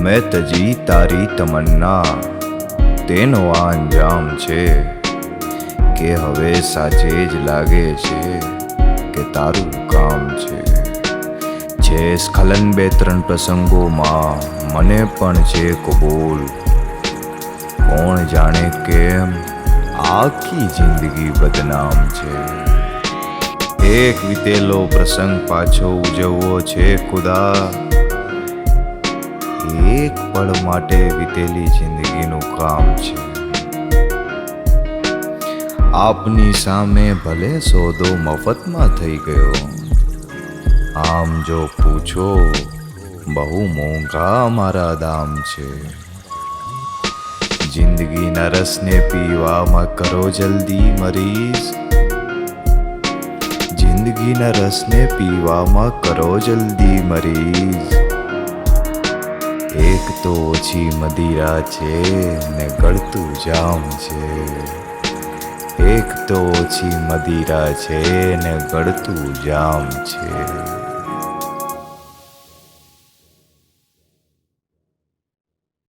મેં તજી તારી તમન્ના. તેનો આ અંજામ છે કે હવે સાચે જ લાગે છે કે તારું કામ છે. છે સ્ખલન બે ત્રણ પ્રસંગોમાં મને પણ છે કબૂલ. કોણ જાણે કેમ આખી જિંદગી બદનામ છે. એક વીતેલો પ્રસંગ પાછો ઉજવવો છે ખુદા. એક પળ માટે વીતેલી જિંદગીનું કામ છે. આપની સામે ભલે સોદો મફતમાં થઈ ગયો, આમ જો પૂછો, બહુ મોંઘા મારા દામ છે. જિંદગીના રસને પીવામાં કરો જલ્દી મરીઝ જિંદગીના રસને પીવામાં કરો જલ્દી મરીઝ તો ઓછી મદિરા છે ને ગળતું જામ છે. એક તો ઓછી મદિરા છે ને ગળતું જામ છે.